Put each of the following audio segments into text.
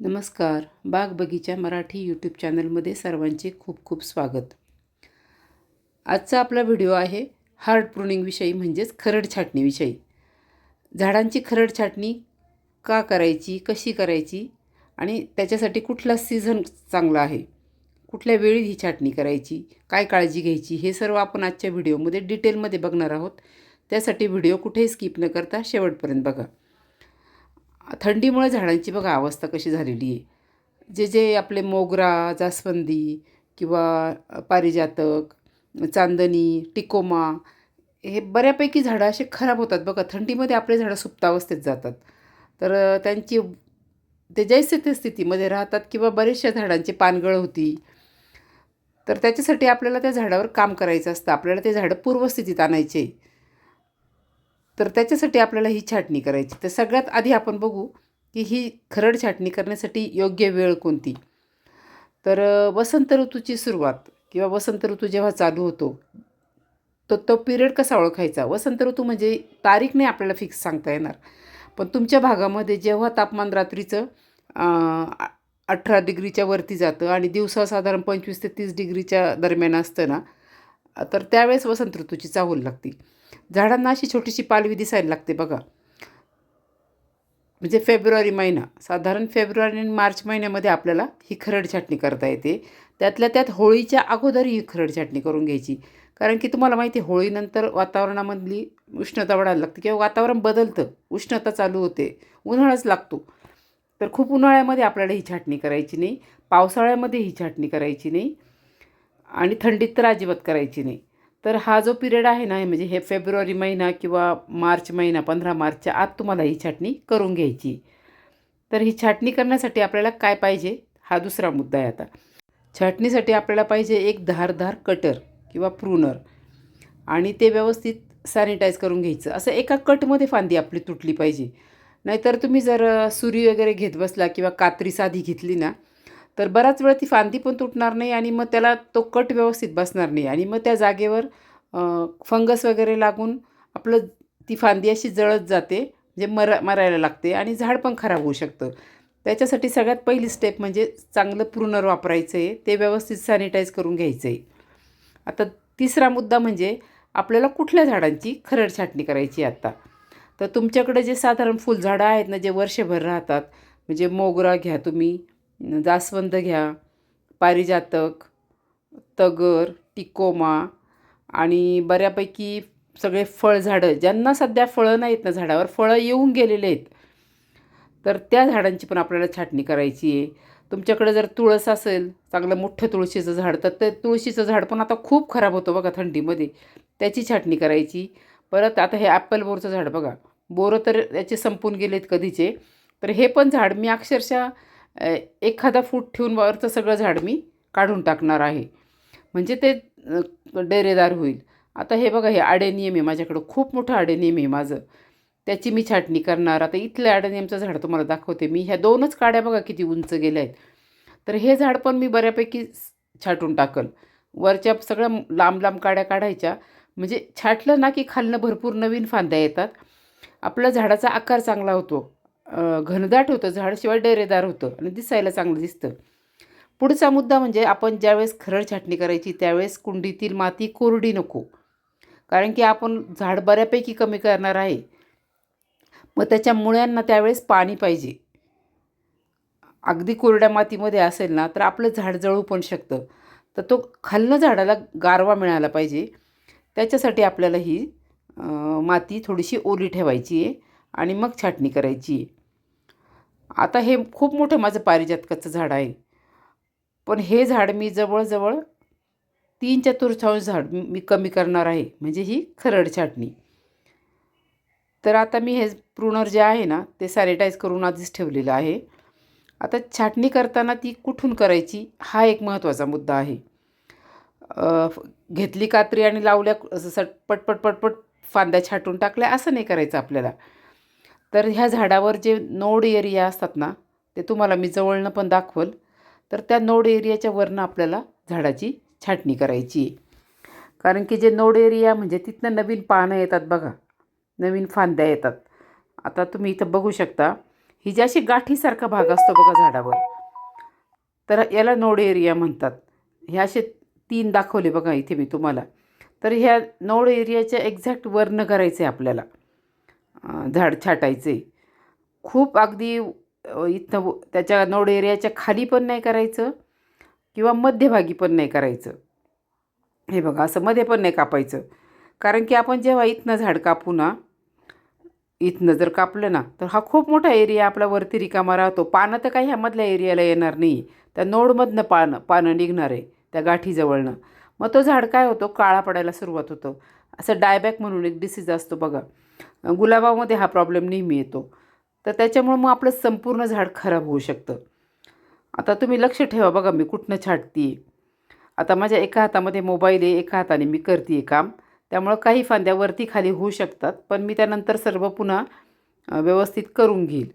नमस्कार. बाग बगीचा मराठी यूट्यूब चॅनलमध्ये सर्वांचे खूप खूप स्वागत. आजचा आपला व्हिडिओ आहे हार्ड प्रुनिंगविषयी म्हणजेच खरड छाटणीविषयी झाडांची खरड छाटणी का करायची कशी करायची आणि त्याच्यासाठी कुठला सीझन चांगला आहे? कुठल्या वेळी ही छाटणी करायची काय काळजी घ्यायची हे सर्व आपण आजच्या व्हिडिओमध्ये डिटेलमध्ये बघणार आहोत. त्यासाठी व्हिडिओ कुठेही स्किप न करता शेवटपर्यंत बघा. थंडीमुळे झाडांची बघा अवस्था कशी झालेली आहे. जे जे आपले मोगरा जास्वंदी किंवा पारिजातक चांदणी टिकोमा हे बऱ्यापैकी झाडं असे खराब होतात बघा. थंडीमध्ये आपले झाडं सुप्तावस्थेत जातात. तर त्यांची ते जैसे ते स्थितीमध्ये राहतात किंवा बरेचशा झाडांची पानगळ होती. तर त्याच्यासाठी आपल्याला त्या झाडावर काम करायचं असतं. आपल्याला ते झाडं पूर्वस्थितीत आणायचे. तर त्याच्यासाठी आपल्याला ही छाटणी करायची. तर सगळ्यात आधी आपण बघू की ही खरड छाटणी करण्यासाठी योग्य वेळ कोणती? तर वसंत ऋतूची सुरुवात किंवा वसंत ऋतू जेव्हा चालू होतो तो तो पिरियड कसा ओळखायचा? वसंत ऋतू म्हणजे तारीख नाही आपल्याला फिक्स सांगता येणार. पण तुमच्या भागामध्ये जेव्हा तापमान रात्रीचं अठरा डिग्रीच्या वरती जातं आणि दिवसा साधारण पंचवीस ते तीस डिग्रीच्या दरम्यान असतं ना तर त्यावेळेस वसंत ऋतूची चाहूल लागते झाडांना अशी छोटीशी पालवी दिसायला लागते बघा. म्हणजे फेब्रुवारी महिना. साधारण फेब्रुवारी आणि मार्च महिन्यामध्ये आपल्याला ही खरड छाटणी करता येते. त्यातल्या त्यात होळीच्या अगोदर ही खरड छाटणी करून घ्यायची. कारण की तुम्हाला माहिती आहे होळीनंतर वातावरणामधली उष्णता वाढायला लागते किंवा वातावरण बदलतं. उष्णता चालू होते. उन्हाळाच लागतो. तर खूप उन्हाळ्यामध्ये आपल्याला ही छाटणी करायची नाही. पावसाळ्यामध्ये ही छाटणी करायची नाही. आणि थंडीत तर अजिबात करायची नाही. तर हा जो पिरियड आहे ना म्हणजे हे फेब्रुवारी महिना किंवा मार्च महिना पंधरा मार्चच्या आत तुम्हाला ही छाटणी करून घ्यायची. तर ही छाटणी करण्यासाठी आपल्याला काय पाहिजे? हा दुसरा मुद्दा आहे आता. छाटणीसाठी आपल्याला पाहिजे एक धारधार कटर किंवा प्रूनर आणि ते व्यवस्थित सॅनिटाईज करून घ्यायचं. असं एका कटमध्ये फांदी आपली तुटली पाहिजे. नाहीतर तुम्ही जर सुरी वगैरे घेत बसला किंवा कात्री साधी घेतली ना तर बराच वेळ ती फांदी पण तुटणार नाही आणि मग त्याला तो कट व्यवस्थित बसणार नाही. आणि मग त्या जागेवर फंगस वगैरे लागून आपलं ती फांदी अशी जळत जाते म्हणजे मर मरायला लागते आणि झाड पण खराब होऊ शकतं. त्याच्यासाठी सगळ्यात पहिली स्टेप म्हणजे चांगलं प्रुनर वापरायचं आहे ते व्यवस्थित सॅनिटाईज करून घ्यायचं आहे. आता तिसरा मुद्दा म्हणजे आपल्याला कुठल्या झाडांची खरड छाटणी करायची आत्ता तर तुमच्याकडे जे साधारण फुलझाडं आहेत ना जे वर्षभर राहतात म्हणजे मोगरा घ्या तुम्ही जास्वंद घ्या पारिजातक तगर टिकोमा आणि बऱ्यापैकी सगळे फळझाडं ज्यांना सध्या फळं नाहीत ना झाडावर फळं येऊन गेलेले आहेत. तर त्या झाडांची पण आपल्याला छाटणी करायची आहे. तुमच्याकडे जर तुळस असेल चांगलं मोठं तुळशीचं झाड तर ते तुळशीचं झाड पण आता खूप खराब होतं बघा थंडीमध्ये. त्याची छाटणी करायची. परत आता हे ॲपल बोरचं झाड बघा. बोरं तर याचे संपून गेलेत कधीचे. तर हे पण झाड मी अक्षरशः एखादा फूट ठेवून वरचं सगळं झाड मी काढून टाकणार आहे. म्हणजे ते डेरेदार होईल. आता हे बघा हे आडेनियम आहे माझ्याकडं. खूप मोठं आडेनियम आहे माझं. त्याची मी छाटणी करणार. आता इथलं आडेनियमचं झाड तुम्हाला दाखवते मी. ह्या दोनच काड्या बघा किती उंच गेल्या आहेत. तर हे झाड पण मी बऱ्यापैकी छाटून टाकल. वरच्या सगळ्या लांब लांब काड्या काढायच्या. म्हणजे छाटलं ना की खालनं भरपूर नवीन फांद्या येतात. आपल्या झाडाचा आकार चांगला होतो. घनदाट होतं झाड शिवाय डेरेदार होतं आणि दिसायला चांगलं दिसतं. पुढचा मुद्दा म्हणजे आपण ज्यावेळेस खरड छाटणी करायची त्यावेळेस कुंडीतील माती कोरडी नको. कारण की आपण झाड बऱ्यापैकी कमी करणार आहे. मग त्याच्या मुळ्यांना त्यावेळेस पाणी पाहिजे. अगदी कोरड्या मातीमध्ये असेल ना तर आपलं झाड जळू पण शकतं. तर तो खालनं झाडाला गारवा मिळाला पाहिजे. त्याच्यासाठी आपल्याला ही माती थोडीशी ओली ठेवायची आहे. आणि मग छाटणी करायची. आहे आता हे खूप मोठं माझं पारिजातकाचं झाड आहे. पण हे झाड मी जवळजवळ तीन चतुर्थांश झाड मी कमी करणार आहे. म्हणजे ही खरड छाटणी. तर आता मी हे प्रुनर जे आहे ना ते सॅनिटाईज करून आधीच ठेवलेलं आहे. आता छाटणी करताना ती कुठून करायची हा एक महत्त्वाचा मुद्दा आहे. घेतली कात्री आणि लावल्या असं सट पटपट पटपट फांद्या छाटून टाकल्या असं नाही करायचं आपल्याला. तर ह्या झाडावर जे नोड एरिया असतात ना ते तुम्हाला मी जवळनं पण दाखवल. तर त्या नोड एरियाच्या वरनं आपल्याला झाडाची छाटणी करायची आहे. कारण की जे नोड एरिया म्हणजे तिथनं नवीन पानं येतात बघा नवीन फांद्या येतात. आता तुम्ही इथं बघू शकता ही जी अशी गाठीसारखा भाग असतो बघा झाडावर तर याला नोड एरिया म्हणतात. हे असे तीन दाखवले बघा इथे मी तुम्हाला. तर ह्या नोड एरियाच्या एक्झॅक्ट वर्ण आहे आपल्याला. झाड छाटायचे. खूप अगदी इथं त्याच्या नोड एरियाच्या खाली पण नाही करायचं किंवा मध्यभागी पण नाही करायचं. हे बघा असं मध्ये पण नाही कापायचं. कारण की आपण जेव्हा इथनं झाड कापू ना इथनं जर कापलं ना तर हा खूप मोठा एरिया आपला वरती रिकामा राहतो. पानं तर काही ह्यामधल्या एरियाला येणार नाही. त्या नोडमधनं पानं पानं निघणार आहे त्या गाठीजवळनं. मग तो झाड काय होतो? काळा पडायला सुरुवात होतो. असं डायबॅक म्हणून एक डिसीज असतो बघा. गुलाबामध्ये हा प्रॉब्लेम नेहमी येतो. तर त्याच्यामुळं मग आपलं संपूर्ण झाड खराब होऊ शकतं. आता तुम्ही लक्ष ठेवा बघा मी कुठनं छाटते आता माझ्या एका हातामध्ये मोबाईल आहे एका हाताने मी करते काम. त्यामुळं काही फांद्या वरती खाली होऊ शकतात पण मी त्यानंतर सर्व पुन्हा व्यवस्थित करून घेईल.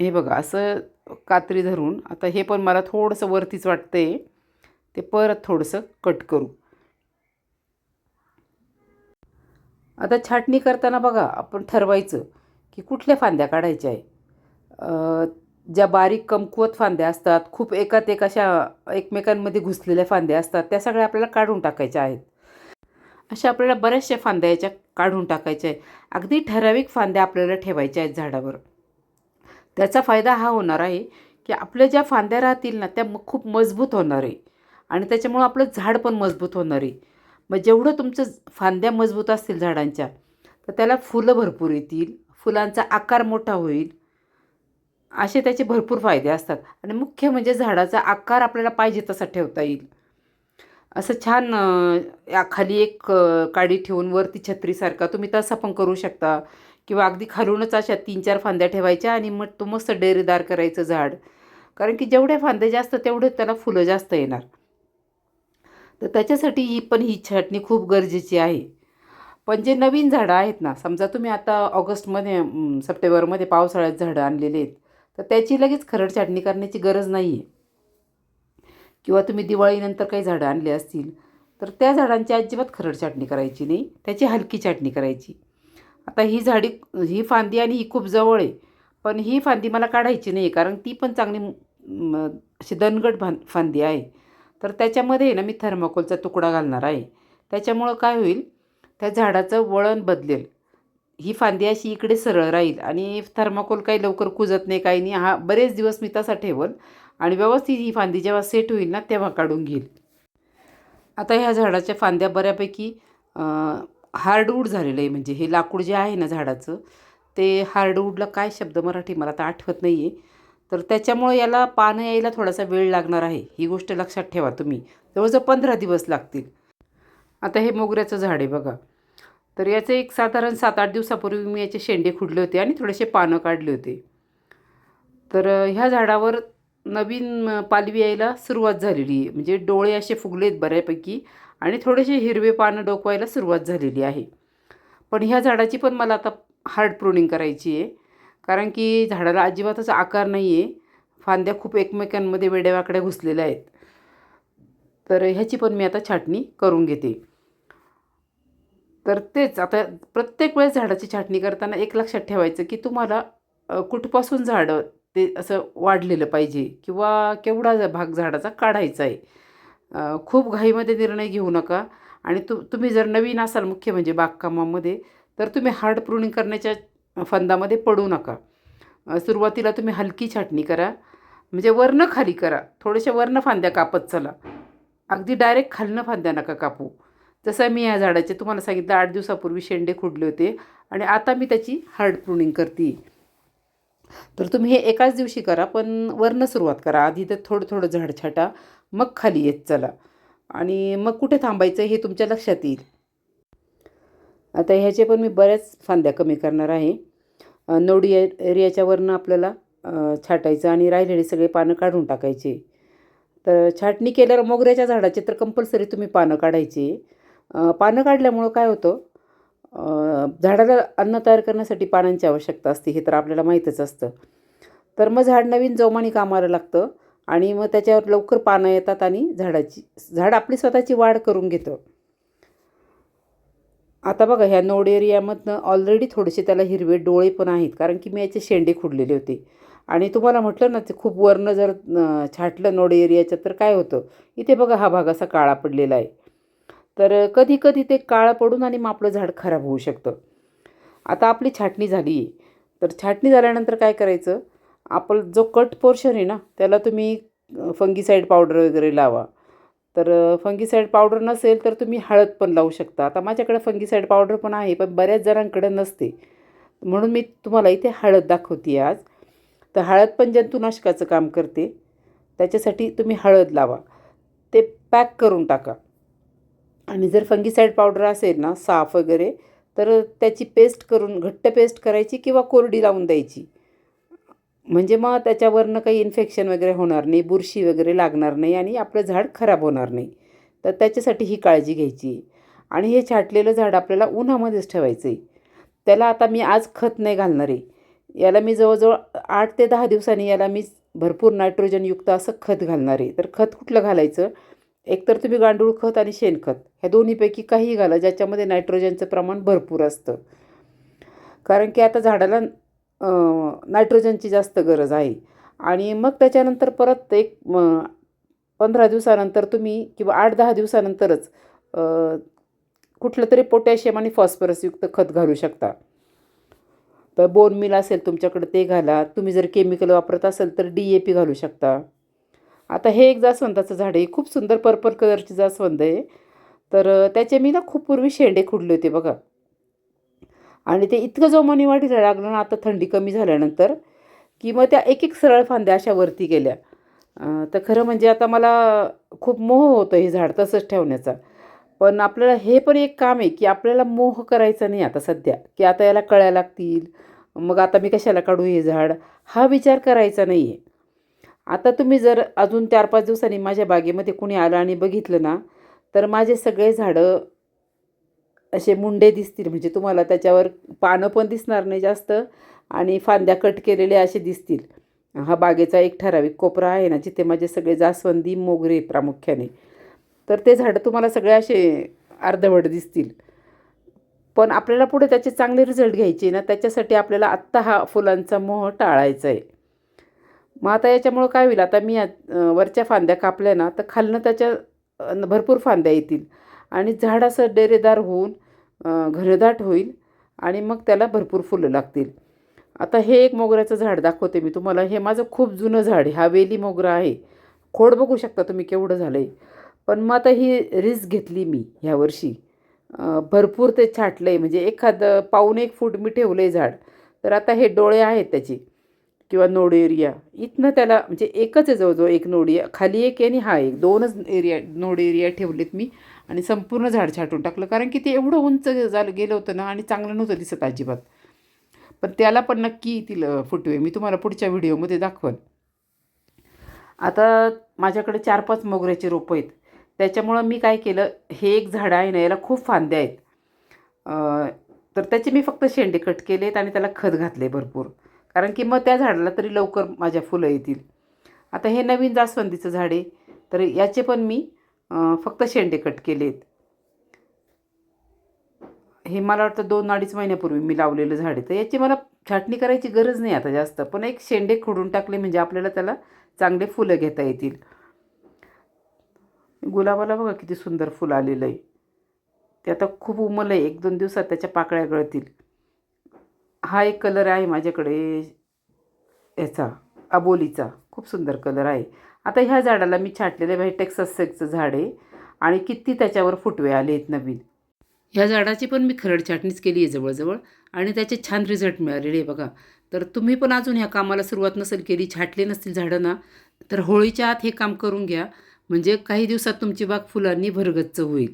हे बघा असं कात्री धरून आता हे पण मला थोडंसं वरतीच वाटतं आहे ते परत थोडंसं कट करू. आता छाटणी करताना बघा आपण ठरवायचं की कुठल्या फांद्या काढायच्या आहे. ज्या बारीक कमकुवत फांद्या असतात खूप एकात एक अशा एकमेकांमध्ये घुसलेल्या फांद्या असतात त्या सगळ्या आपल्याला काढून टाकायच्या आहेत. अशा आपल्याला बऱ्याचशा फांद्या याच्या काढून टाकायच्या आहे अगदी ठराविक फांद्या आपल्याला ठेवायच्या आहेत झाडावर. त्याचा फायदा हा होणार आहे की आपल्या ज्या फांद्या राहतील ना त्या म- खूप मजबूत होणार आहे. आणि त्याच्यामुळं आपलं झाड पण मजबूत होणार आहे. मग जेवढं तुमचं फांद्या मजबूत असतील झाडांच्या तर त्याला फुलं भरपूर येतील फुलांचा आकार मोठा होईल. असे त्याचे भरपूर फायदे असतात. आणि मुख्य म्हणजे झाडाचा आकार आपल्याला पाहिजे तसा ठेवता येईल. असं छान या खाली एक काडी ठेवून वरती छत्रीसारखा तुम्ही तसा पण करू शकता. किंवा अगदी खालूनच अशा तीन चार फांद्या ठेवायच्या आणि मग तो मस्त डेरेदार करायचं झाड. कारण की जेवढ्या फांद्या जास्त तेवढे त्याला फुलं जास्त येणार. तर त्याच्यासाठी ही पण ही छाटणी खूप गरजेची आहे. पण जे नवीन झाडं आहेत ना समजा तुम्ही आता ऑगस्टमध्ये सप्टेंबरमध्ये पावसाळ्यात झाडं आणलेले आहेत तर त्याची लगेच खरड छाटणी करण्याची गरज नाही आहे किंवा तुम्ही दिवाळीनंतर काही झाडं आणली असतील तर त्या झाडांची अजिबात खरड छाटणी करायची नाही त्याची हलकी छाटणी करायची. आता ही झाडी ही फांदी आणि ही खूप जवळ आहे पण ही फांदी मला काढायची नाही कारण ती पण चांगली अशी दणगट भां फांदी आहे. तर त्याच्यामध्ये ना मी थर्माकोलचा तुकडा घालणार आहे. त्याच्यामुळं काय होईल त्या झाडाचं वळण बदलेल. ही फांदी अशी इकडे सरळ राहील आणि थर्माकोल काही लवकर कुजत नाही काही नाही. हा बरेच दिवस मी तसा ठेवल आणि व्यवस्थित ही फांदी जेव्हा सेट होईल ना तेव्हा काढून घेईल. आता ह्या झाडाच्या फांद्या बऱ्यापैकी हार्डवूड झालेलं आहे. म्हणजे हे लाकूड जे आहे ना झाडाचं ते हार्डवूडला काय शब्द मराठी मला आता आठवत नाही आहे तर त्याच्यामुळे याला पानं यायला थोडासा वेळ लागणार आहे. ही गोष्ट लक्षात ठेवा तुम्ही. जवळजवळ पंधरा दिवस लागतील. आता हे मोगऱ्याचं झाड आहे बघा. तर याचं एक साधारण सात आठ दिवसापूर्वी मी याचे शेंडे खुडले होते आणि थोडेसे पानं काढले होते. तर ह्या झाडावर नवीन पालवी यायला सुरुवात झालेली आहे. म्हणजे डोळे असे फुगलेत बऱ्यापैकी आणि थोडेसे हिरवे पानं डोकवायला सुरुवात झालेली आहे. पण ह्या झाडाची पण मला आता हार्ड प्रुनिंग करायची आहे. कारण की झाडाला अजिबातच आकार नाही आहे फांद्या खूप एकमेकांमध्ये वेड्यावाकड्या घुसलेल्या आहेत. तर ह्याची पण मी आता छाटणी करून घेते. तर तेच आता प्रत्येक वेळेस झाडाची छाटणी करताना एक लक्षात ठेवायचं की तुम्हाला कुठपासून झाडं ते असं वाढलेलं पाहिजे किंवा केवढा भाग झाडाचा काढायचा आहे. खूप घाईमध्ये निर्णय घेऊ नका आणि तु तुम्ही जर नवीन असाल मुख्य म्हणजे बागकामामध्ये तर तुम्ही हार्ड प्रुनिंग करण्याच्या फंदामध्ये पडू नका. सुरुवातीला तुम्ही हलकी छाटणी करा. म्हणजे वरनं खाली करा. थोड्याशा वरनं फांद्या कापत चला. अगदी डायरेक्ट खालनं फांद्या नका कापू. जसं मी या झाडाचे तुम्हाला सांगितलं आठ दिवसापूर्वी शेंडे खुडले होते आणि आता मी त्याची हार्ड प्रुनिंग करते. तर तुम्ही हे एकाच दिवशी करा पण वरनं सुरुवात करा. आधी तर थोडं थोडं झाड छाटा मग खाली येत चला. आणि मग कुठे थांबायचं हे तुमच्या लक्षात येईल. आता ह्याचे पण मी बऱ्याच फांद्या कमी करणार आहे. नवडी नोडी एरियाच्या वरनं आपल्याला छाटायचं आणि राहिलेले सगळे पानं काढून टाकायचे. तर छाटणी केल्यावर मोगऱ्याच्या झाडाचे तर कंपल्सरी तुम्ही पानं काढायचे. पानं काढल्यामुळं काय होतं? झाडाला अन्न तयार करण्यासाठी पानांची आवश्यकता असते हे तर आपल्याला माहीतच असतं. तर मग झाड नवीन जोमाने कामाला लागतं आणि मग त्याच्यावर लवकर पानं येतात आणि झाडाची झाड आपली स्वतःची वाढ करून घेतं. आता बघा ह्या नोड एरियामधनं ऑलरेडी थोडेसे त्याला हिरवे डोळे पण आहेत कारण की मी याचे शेंडे खुडलेले होते. आणि तुम्हाला म्हटलं ना ते खूप वरनं जर छाटलं नोड एरियाचं तर काय होतं? इथे बघा हा भाग असा काळा पडलेला आहे. तर कधी कधी ते काळं पडून आणि मग आपलं झाड खराब होऊ शकतं. आता आपली छाटणी झाली आहे. तर छाटणी झाल्यानंतर काय करायचं? आपण जो कट पोर्शन आहे ना त्याला तुम्ही फंगीसाईड पावडर वगैरे लावा. तर फंगीसाईड पावडर नसेल तर तुम्ही हळद पण लावू शकता. आता माझ्याकडे फंगीसाईड पावडर पण आहे पण बऱ्याच जणांकडे नसते. म्हणून मी तुम्हाला इथे हळद दाखवते आज. तर हळद पण जंतुनाशकाचं काम करते. त्याच्यासाठी तुम्ही हळद लावा. ते पॅक करून टाका. आणि जर फंगीसाईड पावडर असेल ना साफ वगैरे तर त्याची पेस्ट करून घट्ट पेस्ट करायची किंवा कोरडी लावून द्यायची. म्हणजे मग त्याच्यावरनं काही इन्फेक्शन वगैरे होणार नाही बुरशी वगैरे लागणार नाही आणि आपलं झाड खराब होणार नाही. तर त्याच्यासाठी ही काळजी घ्यायची. आणि हे छाटलेलं झाड आपल्याला उन्हामध्येच ठेवायचं आहे त्याला आता मी आज खत नाही घालणार आहे. याला मी जवळजवळ आठ ते दहा दिवसांनी याला मी भरपूर नायट्रोजनयुक्त असं खत घालणार आहे. तर खत कुठलं घालायचं? एकतर तुम्ही गांडूळ खत आणि शेणखत ह्या दोन्हीपैकी काहीही घाला ज्याच्यामध्ये नायट्रोजनचं प्रमाण भरपूर असतं. कारण की आता झाडाला नायट्रोजनची जास्त गरज आहे. आणि मग त्याच्यानंतर परत एक पंधरा दिवसानंतर तुम्ही किंवा आठ दहा दिवसानंतरच कुठलं तरी पोटॅशियम आणि फॉस्फरसयुक्त खत घालू शकता. तर बोन मिल असेल तुमच्याकडे ते घाला. तुम्ही जर केमिकल वापरत असेल तर डी ए पी घालू शकता. आता हे एक जास्वंदाचं झाड आहे. खूप सुंदर पर्पल कलरची जास्वंद आहे. तर त्याचे मी ना खूप पूर्वी शेंडे खुडले होते बघा. आणि ते इतकं जोमाने वाढीला लागलं ना आता थंडी कमी झाल्यानंतर की मग त्या एक एक सरळ फांद्या अशा वरती गेल्या. तर खरं म्हणजे आता मला खूप मोह होतं हे झाड तसंच ठेवण्याचा. पण आपल्याला हे पण एक काम आहे की आपल्याला मोह करायचा नाही आता सध्या की आता याला कळ्या लागतील मग आता मी कशाला काढू हे झाड? हा विचार करायचा नाही आहे आता तुम्ही जर अजून चार पाच दिवसांनी माझ्या बागेमध्ये कुणी आलं आणि बघितलं ना तर माझे सगळे झाडं असे मुंडे दिसतील. म्हणजे तुम्हाला त्याच्यावर पानं पण दिसणार नाही जास्त आणि फांद्या कट केलेले असे दिसतील. हा बागेचा एक ठराविक कोपरा आहे ना जिथे माझे सगळे जास्वंदी मोगरे प्रामुख्याने. तर ते झाडं तुम्हाला सगळे असे अर्धवट दिसतील. पण आपल्याला पुढे त्याचे चांगले रिझल्ट घ्यायचे ना त्याच्यासाठी आपल्याला आत्ता हा फुलांचा मोह टाळायचा आहे. मग आता याच्यामुळं काय होईल? आता मी वरच्या फांद्या कापल्या ना तर खालनं त्याच्या भरपूर फांद्या येतील. आणि झाड असं डेरेदार होऊन घनदाट होईल आणि मग त्याला भरपूर फुलं लागतील. आता हे एक मोगऱ्याचं झाड दाखवते मी तुम्हाला. हे माझं खूप जुनं झाड आहे. हा वेली मोगरा आहे. खोड बघू शकता तुम्ही केवढं झालं आहे पण मग आता ही रिस्क घेतली मी ह्या वर्षी. भरपूर ते छाटलं आहे म्हणजे एखादं पाऊन एक फूट मी ठेवलं आहे झाड. तर आता हे डोळे आहेत त्याचे. किंवा नोड एरिया. इथनं त्याला म्हणजे एकच आहे जवळजवळ एक नोड एरिया. खाली एक आहे आणि हा एक. दोनच एरिया नोड एरिया ठेवलेत मी. आणि संपूर्ण झाड छाटून टाकलं. कारण की ते एवढं उंच झालं गेलं होतं ना आणि चांगलं नव्हतं दिसत अजिबात. पण त्याला पण नक्की येतील फुटवे. मी तुम्हाला पुढच्या व्हिडिओमध्ये दाखवेन. आता माझ्याकडे चार पाच मोगऱ्याचे रोपं आहेत. त्याच्यामुळं मी काय केलं हे एक झाड आहे ना याला खूप फांद्या आहेत. तर त्याचे मी फक्त शेंडे कट केलेत आणि त्याला खत घातले भरपूर. कारण की मग त्या झाडाला तरी लवकर माझ्या फुलं येतील. आता हे नवीन जास्वंदीचं झाड आहे. तर याचे पण मी फक्त शेंडे कट केलेत. हे मला वाटतं दोन अडीच महिन्यापूर्वी मी लावलेलं झाड आहे. तर याची मला छाटणी करायची गरज नाही आता जास्त. पण एक शेंडे खोडून टाकले म्हणजे आपल्याला त्याला चांगले फुलं घेता येतील. गुलाबाला बघा किती सुंदर फुलं आलेलं आहे. ते आता खूप उमलं आहे एक दोन दिवसात त्याच्या पाकळ्या गळतील. हा एक कलर आहे माझ्याकडे. याचा अबोलीचा. खूप सुंदर कलर आहे. आता ह्या झाडाला मी छाटलेलं आहे म्हणजे टेक्सस सेकचं झाड आहे. आणि किती त्याच्यावर फुटवे आले आहेत नवीन. ह्या झाडाची पण मी खरड छाटणीच केली आहे जवळजवळ. आणि त्याचे छान रिझल्ट मिळालेले आहे बघा. तर तुम्ही पण अजून ह्या कामाला सुरुवात नसेल केली छाटले नसतील झाडं ना तर होळीच्या आत हे काम करून घ्या. म्हणजे काही दिवसात तुमची बाग फुलांनी भरगच्च होईल.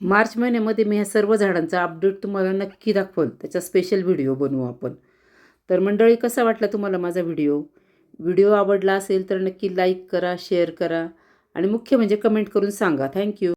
मार्च महिन्यामध्ये मी ह्या सर्व झाडांचा अपडेट तुम्हाला नक्की दाखवल. त्याचा स्पेशल व्हिडिओ बनवू आपण. तर मंडळी कसा वाटला तुम्हाला माझा व्हिडिओ व्हिडिओ आवडला असेल तर नक्की लाईक करा शेअर करा आणि मुख्य म्हणजे कमेंट करून सांगा. थँक्यू.